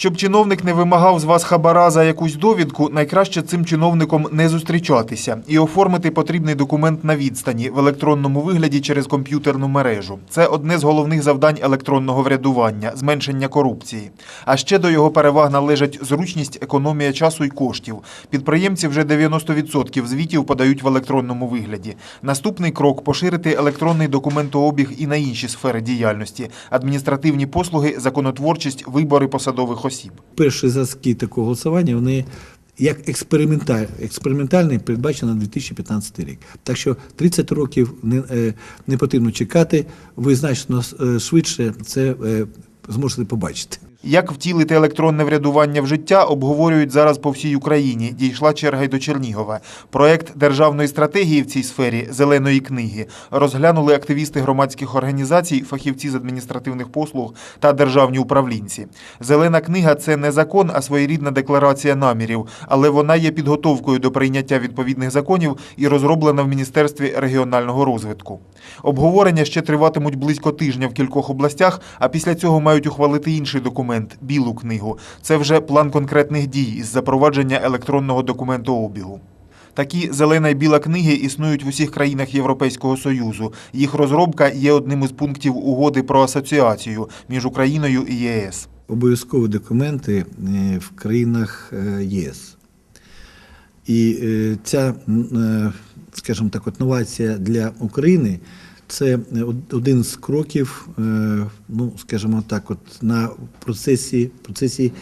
Щоб чиновник не вимагав з вас хабара за якусь довідку, найкраще цим чиновником не зустрічатися і оформити потрібний документ на відстані в електронному вигляді через комп'ютерну мережу. Це одне з головних завдань електронного врядування зменшення корупції. А ще до його переваг належать зручність, економія часу і коштів. Підприємці вже 90% звітів подають в електронному вигляді. Наступний крок поширити електронний документообіг і на інші сфери діяльності: адміністративні послуги, законотворчість, вибори посадових осіб. Перші зразки такого голосування вони як експерименталь, експериментальний передбачено на 2015 рік. Так що 30 років не, е, не потрібно чекати. Ви значно е, швидше це е, зможете побачити. Як втілити електронне врядування в життя, обговорюють зараз по всій Україні. Дійшла черга й до Чернігова. Проект державної стратегії в цій сфері зеленої книги розглянули активісти громадських організацій, фахівці з адміністративних послуг та державні управлінці. Зелена книга це не закон, а своєрідна декларація намірів, але вона є підготовкою до прийняття відповідних законів і розроблена в Міністерстві регіонального розвитку. Обговорення ще триватимуть близько тижня в кількох областях, а після цього мають ухвалити інший документ білу книгу. Це вже план конкретних дій із запровадження електронного документообігу. Такі зелена і біла книги існують в усіх країнах Європейського Союзу. Їх розробка є одним із пунктів угоди про асоціацію між Україною і ЄС. Обов'язкові документи е, в країнах е, єС. І е, ця, скажімо так, от новація для України це один з кроків, е, ну, скажімо так, от на процесі, процесі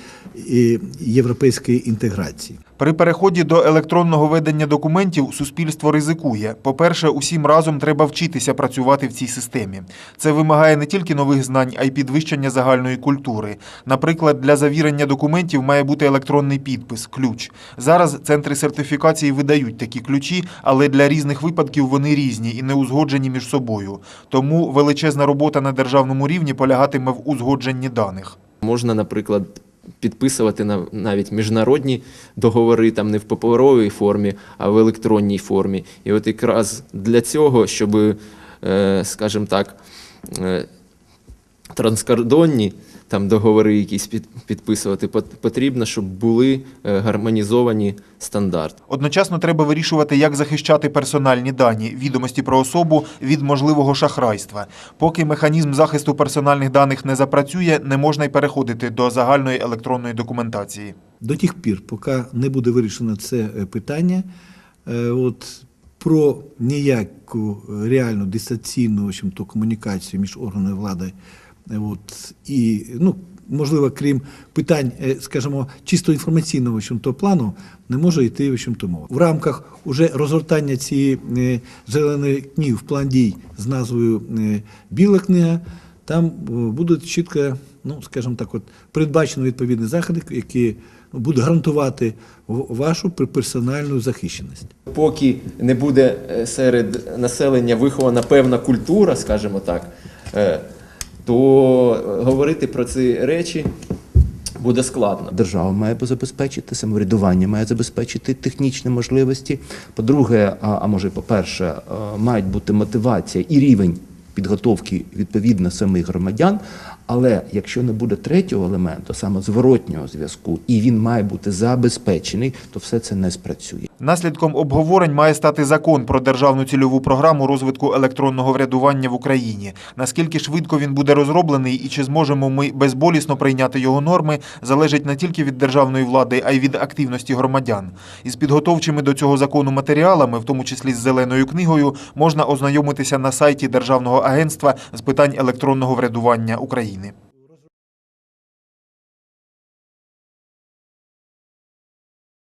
е, європейської інтеграції. При переході до електронного ведення документів суспільство ризикує. По-перше, усім разом треба вчитися працювати в цій системі. Це вимагає не тільки нових знань, а й підвищення загальної культури. Наприклад, для завірення документів має бути електронний підпис, ключ. Зараз центри сертифікації видають такі ключі, але для різних випадків вони різні і не узгоджені між собою. Тому величезна робота на державному рівні полягатиме в узгодженні даних. Можна, наприклад, підписувати навіть міжнародні договори там не в паперовій формі, а в електронній формі. І от якраз для цього, щоб, е, скажімо так, е, транскордонні там договори якісь під- підписувати, пот- потрібно, щоб були е, гармонізовані стандарти. Одночасно треба вирішувати, як захищати персональні дані, відомості про особу від можливого шахрайства. Поки механізм захисту персональних даних не запрацює, не можна й переходити до загальної електронної документації. До тих пір, поки не буде вирішено це е, питання, е, от, про ніяку реальну дистанційну в общем-то, комунікацію між органами влади, от, і, ну, можливо, крім питань, е, скажімо, чисто інформаційного общем-то, плану, не може йти в общем-то, мова. В рамках уже розгортання цієї е, зеленої книги в план дій з назвою е, Біла книга, там будуть чітко, ну скажімо так, от передбачено відповідні заходи, які будуть гарантувати вашу пер- персональну захищеність. Поки не буде серед населення вихована певна культура, скажімо так, то говорити про ці речі буде складно. Держава має забезпечити самоврядування, має забезпечити технічні можливості. По-друге, а, а може, по-перше, мають бути мотивація і рівень підготовки відповідно самих громадян. Але якщо не буде третього елементу, саме зворотнього зв'язку, і він має бути забезпечений, то все це не спрацює. Наслідком обговорень має стати закон про державну цільову програму розвитку електронного врядування в Україні. Наскільки швидко він буде розроблений і чи зможемо ми безболісно прийняти його норми, залежить не тільки від державної влади, а й від активності громадян. Із підготовчими до цього закону матеріалами, в тому числі з зеленою книгою, можна ознайомитися на сайті Державного агентства з питань електронного врядування України.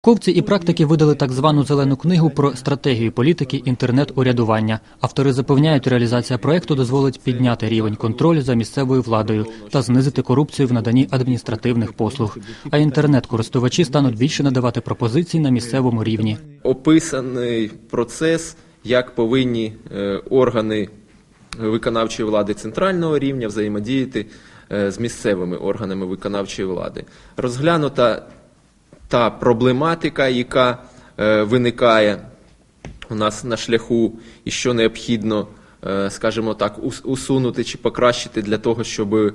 Ковці і практики видали так звану зелену книгу про стратегію політики інтернет-урядування. Автори запевняють, реалізація проекту дозволить підняти рівень контролю за місцевою владою та знизити корупцію в наданні адміністративних послуг. А інтернет-користувачі стануть більше надавати пропозицій на місцевому рівні. Описаний процес, як повинні е, органи виконавчої влади центрального рівня взаємодіяти е, з місцевими органами виконавчої влади. Розглянута та проблематика, яка е, виникає у нас на шляху, і що необхідно е, скажімо так, усунути чи покращити для того, щоб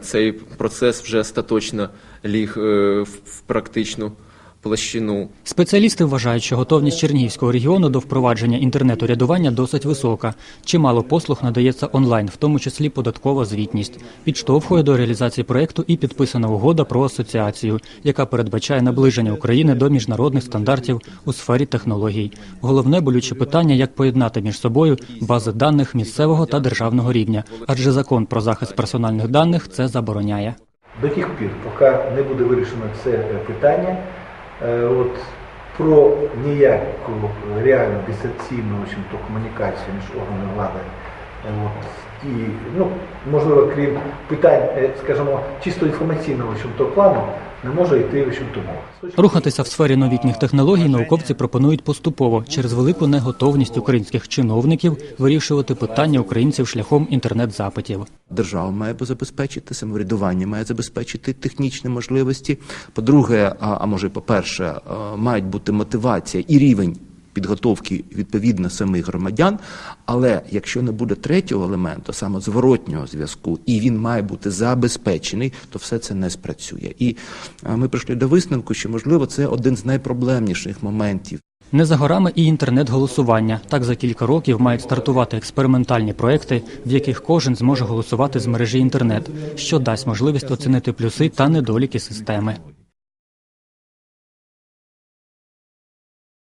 цей процес вже остаточно ліг в практичну площину. Спеціалісти вважають, що готовність Чернігівського регіону до впровадження інтернету-рядування досить висока. Чимало послуг надається онлайн, в тому числі податкова звітність. Підштовхує до реалізації проекту і підписана угода про асоціацію, яка передбачає наближення України до міжнародних стандартів у сфері технологій. Головне болюче питання, як поєднати між собою бази даних місцевого та державного рівня, адже закон про захист персональних даних це забороняє. До тих пір, поки не буде вирішено це е, питання, от, про ніяку реальну дистанційну комунікацію між органами влади. е, От, і, ну, можливо, крім питань, е, скажімо, чисто інформаційного общем-то, плану, не може йти в мова. Рухатися в сфері новітніх технологій науковці пропонують поступово через велику неготовність українських чиновників вирішувати питання українців шляхом інтернет-запитів. Держава має забезпечити самоврядування, має забезпечити технічні можливості. По-друге, а, а може, по-перше, мають бути мотивація і рівень підготовки відповідно самих громадян. Але якщо не буде третього елементу, саме зворотнього зв'язку, і він має бути забезпечений, то все це не спрацює. І ми прийшли до висновку, що можливо це один з найпроблемніших моментів. Не за горами і інтернет-голосування. Так за кілька років мають стартувати експериментальні проекти, в яких кожен зможе голосувати з мережі інтернет, що дасть можливість оцінити плюси та недоліки системи.